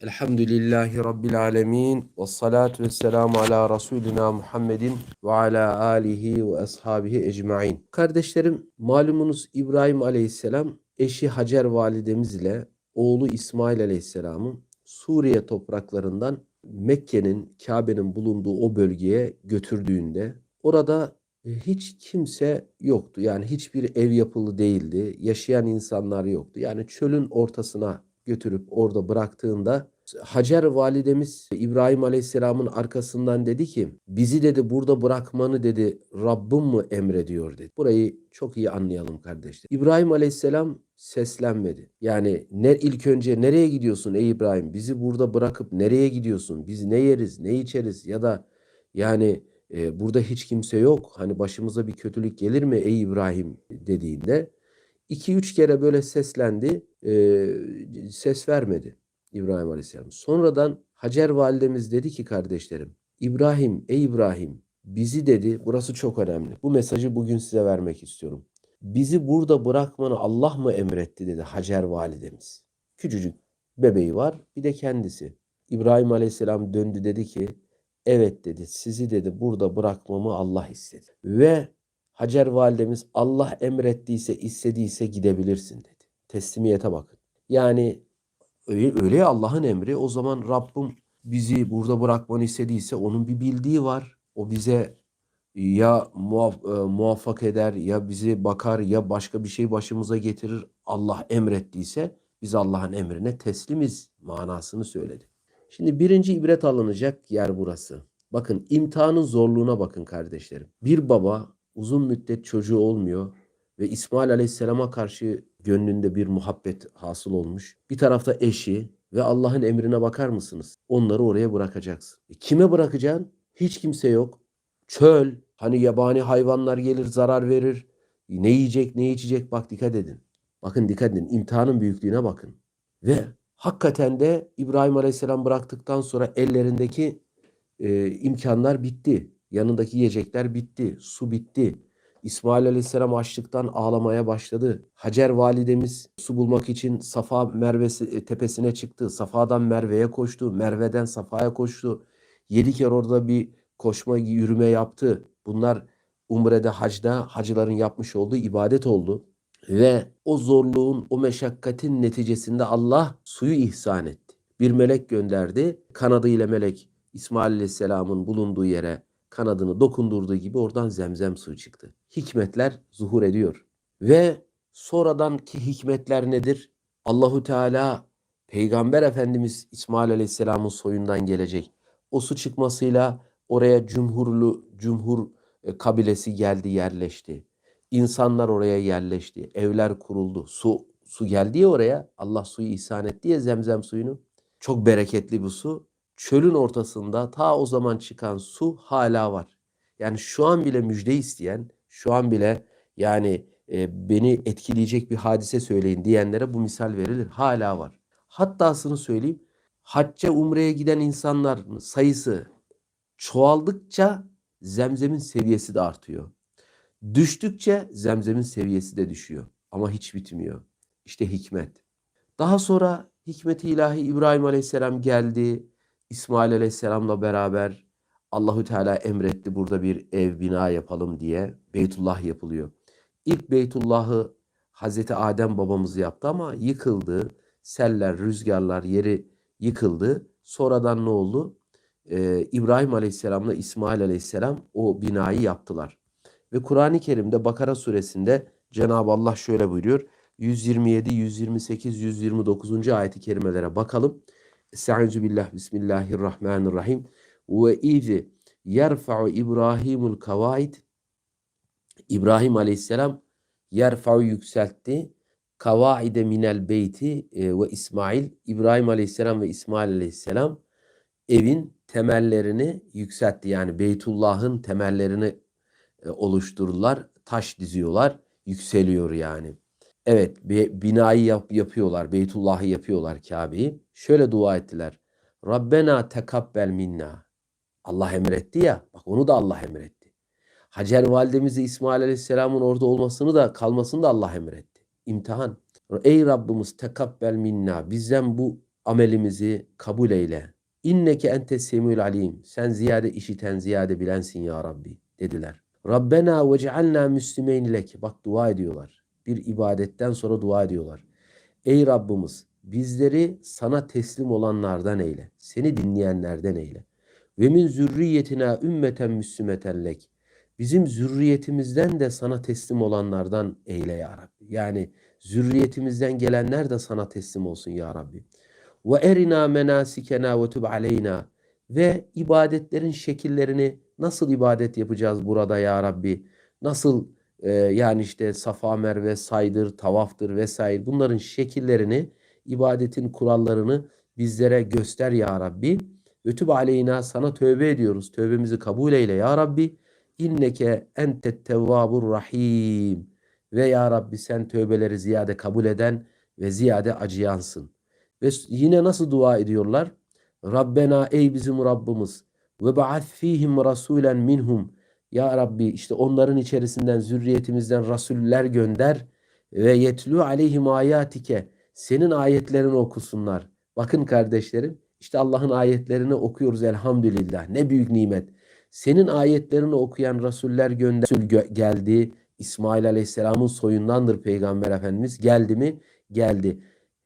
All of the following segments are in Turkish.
Elhamdülillahi Rabbil alemin. Ve salatu ve selamu ala Resulina Muhammedin ve ala alihi ve ashabihi ecmain. Kardeşlerim malumunuz İbrahim aleyhisselam eşi Hacer validemiz ile oğlu İsmail aleyhisselamın Suriye topraklarından Mekke'nin, Kabe'nin bulunduğu o bölgeye götürdüğünde orada hiç kimse yoktu. Yani hiçbir ev yapılı değildi. Yaşayan insanlar yoktu. Yani çölün ortasına götürüp orada bıraktığında Hacer validemiz İbrahim Aleyhisselam'ın arkasından dedi ki bizi dedi burada bırakmanı dedi Rabbim mi emrediyor dedi. Burayı çok iyi anlayalım kardeşler. İbrahim Aleyhisselam seslenmedi. Yani ne ilk önce nereye gidiyorsun ey İbrahim? Bizi burada bırakıp nereye gidiyorsun? Biz ne yeriz, ne içeriz ya da yani e, burada hiç kimse yok. Hani başımıza bir kötülük gelir mi ey İbrahim dediğinde iki üç kere böyle seslendi. E, ses vermedi İbrahim Aleyhisselam. Sonradan Hacer validemiz dedi ki kardeşlerim İbrahim ey İbrahim bizi dedi burası çok önemli. Bu mesajı bugün size vermek istiyorum. Bizi burada bırakmanı Allah mı emretti dedi Hacer validemiz. Küçücük bebeği var bir de kendisi. İbrahim Aleyhisselam döndü dedi ki evet dedi sizi dedi burada bırakmamı Allah istedi. Ve Hacer validemiz Allah emrettiyse istediyse gidebilirsin dedi. Teslimiyete bakın. Yani öyle, öyle Allah'ın emri o zaman Rabbim bizi burada bırakmanı istediyse onun bir bildiği var. O bize ya muaf, e, muvaffak eder ya bizi bakar ya başka bir şey başımıza getirir. Allah emrettiyse biz Allah'ın emrine teslimiz manasını söyledi. Şimdi birinci ibret alınacak yer burası. Bakın imtihanın zorluğuna bakın kardeşlerim. Bir baba uzun müddet çocuğu olmuyor ve İsmail Aleyhisselam'a karşı gönlünde bir muhabbet hasıl olmuş. Bir tarafta eşi ve Allah'ın emrine bakar mısınız? Onları oraya bırakacaksın. E kime bırakacaksın? Hiç kimse yok. Çöl, hani yabani hayvanlar gelir zarar verir. Ne yiyecek ne içecek bak dikkat edin. Bakın dikkat edin imtihanın büyüklüğüne bakın. Ve hakikaten de İbrahim Aleyhisselam bıraktıktan sonra ellerindeki e, imkanlar bitti. Yanındaki yiyecekler bitti. Su bitti. İsmail Aleyhisselam açlıktan ağlamaya başladı. Hacer validemiz su bulmak için Safa Mervesi e, tepesine çıktı. Safa'dan Merve'ye koştu. Merve'den Safa'ya koştu. Yedi kere orada bir koşma, yürüme yaptı. Bunlar Umre'de, hacda hacıların yapmış olduğu ibadet oldu. Ve o zorluğun, o meşakkatin neticesinde Allah suyu ihsan etti. Bir melek gönderdi. Kanadıyla melek İsmail Aleyhisselam'ın bulunduğu yere kanadını dokundurduğu gibi oradan zemzem suyu çıktı. Hikmetler zuhur ediyor. Ve sonradan ki hikmetler nedir? Allahu Teala Peygamber Efendimiz İsmail Aleyhisselam'ın soyundan gelecek. O su çıkmasıyla oraya cumhurlu cumhur e, kabilesi geldi yerleşti. İnsanlar oraya yerleşti. Evler kuruldu. Su su geldi ya oraya. Allah suyu ihsan etti ya zemzem suyunu. Çok bereketli bu su çölün ortasında ta o zaman çıkan su hala var. Yani şu an bile müjde isteyen, şu an bile yani e, beni etkileyecek bir hadise söyleyin diyenlere bu misal verilir. Hala var. Hattasını söyleyeyim. Hacca umreye giden insanlar sayısı çoğaldıkça zemzemin seviyesi de artıyor. Düştükçe zemzemin seviyesi de düşüyor. Ama hiç bitmiyor. İşte hikmet. Daha sonra hikmeti ilahi İbrahim Aleyhisselam geldi İsmail Aleyhisselam'la beraber Allahü Teala emretti burada bir ev bina yapalım diye Beytullah yapılıyor. İlk Beytullah'ı Hazreti Adem babamız yaptı ama yıkıldı. Seller, rüzgarlar yeri yıkıldı. Sonradan ne oldu? Ee, İbrahim Aleyhisselam'la İsmail Aleyhisselam o binayı yaptılar. Ve Kur'an-ı Kerim'de Bakara suresinde Cenab-ı Allah şöyle buyuruyor. 127, 128, 129. ayeti kerimelere bakalım. Estaizu billah bismillahirrahmanirrahim. Ve iz yerfa'u İbrahimul kavaid İbrahim aleyhisselam yerfa'u yükseltti. Kavaide minel beyti e, ve İsmail İbrahim aleyhisselam ve İsmail aleyhisselam evin temellerini yükseltti. Yani Beytullah'ın temellerini e, oluştururlar. Taş diziyorlar. Yükseliyor yani. Evet binayı yap, yapıyorlar. Beytullah'ı yapıyorlar Kabe'yi. Şöyle dua ettiler. Rabbena tekabbel minna. Allah emretti ya. Bak onu da Allah emretti. Hacer validemizi İsmail Aleyhisselam'ın orada olmasını da kalmasını da Allah emretti. İmtihan. Ey Rabbimiz tekabbel minna. Bizden bu amelimizi kabul eyle. İnneke ente semül alim. Sen ziyade işiten, ziyade bilensin ya Rabbi dediler. Rabbena ve cealna müslimeyn. Bak dua ediyorlar. Bir ibadetten sonra dua ediyorlar. Ey Rabbimiz bizleri sana teslim olanlardan eyle. Seni dinleyenlerden eyle. Ve min zürriyetina ümmeten müslümeten lek. Bizim zürriyetimizden de sana teslim olanlardan eyle ya Rabbi. Yani zürriyetimizden gelenler de sana teslim olsun ya Rabbi. Ve erina menasikena ve tub aleyna. Ve ibadetlerin şekillerini nasıl ibadet yapacağız burada ya Rabbi? Nasıl e, yani işte Safa Merve saydır, tavaftır vesaire bunların şekillerini, ibadetin kurallarını bizlere göster ya Rabbi. Tub aleyna sana tövbe ediyoruz. Tövbemizi kabul eyle ya Rabbi. İnneke entet tevvabur rahim. Ve ya Rabbi sen tövbeleri ziyade kabul eden ve ziyade acıyansın. Ve yine nasıl dua ediyorlar? Rabbena ey bizim Rabbimiz ve ba'ath fihim rasulen minhum. Ya Rabbi işte onların içerisinden zürriyetimizden rasuller gönder ve yetlu aleyhim ayatike. Senin ayetlerini okusunlar. Bakın kardeşlerim işte Allah'ın ayetlerini okuyoruz elhamdülillah. Ne büyük nimet. Senin ayetlerini okuyan rasuller gönder geldi. İsmail Aleyhisselam'ın soyundandır Peygamber Efendimiz. Geldi mi? Geldi.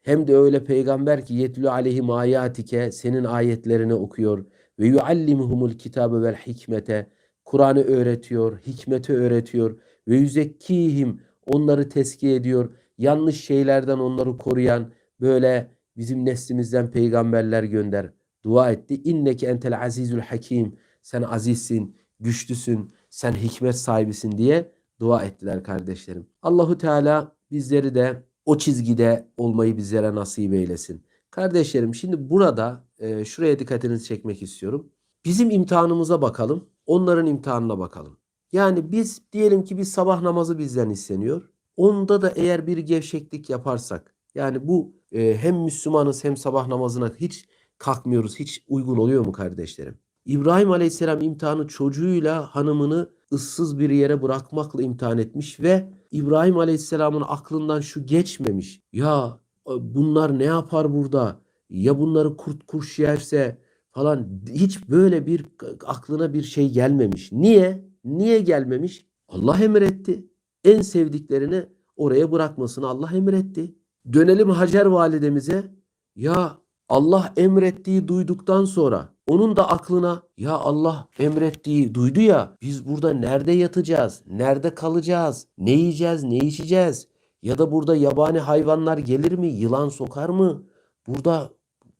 Hem de öyle peygamber ki yetlü aleyhim ayatike senin ayetlerini okuyor ve yuallimuhumul kitabe vel hikmete Kur'an'ı öğretiyor, hikmeti öğretiyor ve yüzekkihim onları tezkiye ediyor. Yanlış şeylerden onları koruyan böyle bizim neslimizden peygamberler gönder. Dua etti. İnneke entel azizül hakim. Sen azizsin, güçlüsün, sen hikmet sahibisin diye dua ettiler kardeşlerim. Allahu Teala bizleri de o çizgide olmayı bizlere nasip eylesin. Kardeşlerim şimdi burada e, şuraya dikkatinizi çekmek istiyorum. Bizim imtihanımıza bakalım, onların imtihanına bakalım. Yani biz diyelim ki bir sabah namazı bizden isteniyor. Onda da eğer bir gevşeklik yaparsak, yani bu e, hem Müslümanız hem sabah namazına hiç kalkmıyoruz, hiç uygun oluyor mu kardeşlerim? İbrahim Aleyhisselam imtihanı çocuğuyla hanımını ıssız bir yere bırakmakla imtihan etmiş ve İbrahim Aleyhisselam'ın aklından şu geçmemiş. Ya bunlar ne yapar burada? Ya bunları kurt kuş yerse falan hiç böyle bir aklına bir şey gelmemiş. Niye? Niye gelmemiş? Allah emretti. En sevdiklerini oraya bırakmasını Allah emretti. Dönelim Hacer validemize. Ya Allah emrettiği duyduktan sonra onun da aklına ya Allah emrettiği duydu ya biz burada nerede yatacağız? Nerede kalacağız? Ne yiyeceğiz? Ne içeceğiz? Ya da burada yabani hayvanlar gelir mi? Yılan sokar mı? Burada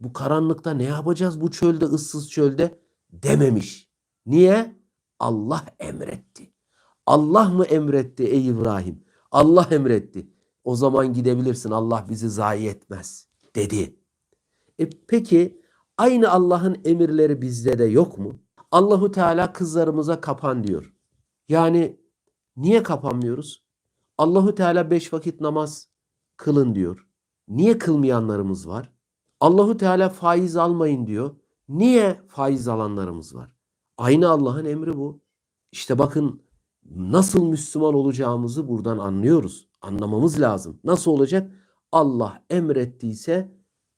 bu karanlıkta ne yapacağız bu çölde ıssız çölde dememiş. Niye? Allah emretti. Allah mı emretti ey İbrahim? Allah emretti. O zaman gidebilirsin Allah bizi zayi etmez dedi. E peki aynı Allah'ın emirleri bizde de yok mu? Allahu Teala kızlarımıza kapan diyor. Yani niye kapanmıyoruz? Allahu Teala beş vakit namaz kılın diyor. Niye kılmayanlarımız var? Allahu Teala faiz almayın diyor. Niye faiz alanlarımız var? Aynı Allah'ın emri bu. İşte bakın nasıl Müslüman olacağımızı buradan anlıyoruz. Anlamamız lazım. Nasıl olacak? Allah emrettiyse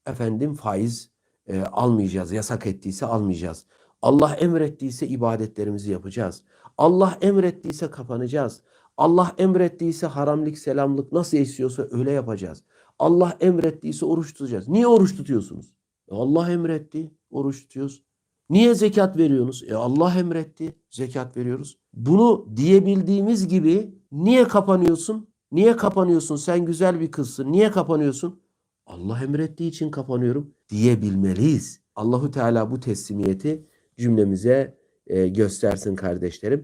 efendim faiz e, almayacağız. Yasak ettiyse almayacağız. Allah emrettiyse ibadetlerimizi yapacağız. Allah emrettiyse kapanacağız. Allah emrettiyse haramlık, selamlık nasıl esiyorsa öyle yapacağız. Allah emrettiyse oruç tutacağız. Niye oruç tutuyorsunuz? E Allah emretti, oruç tutuyoruz. Niye zekat veriyorsunuz? E Allah emretti, zekat veriyoruz. Bunu diyebildiğimiz gibi niye kapanıyorsun? Niye kapanıyorsun? Sen güzel bir kızsın. Niye kapanıyorsun? Allah emrettiği için kapanıyorum diyebilmeliyiz. Allahu Teala bu teslimiyeti cümlemize e, göstersin kardeşlerim.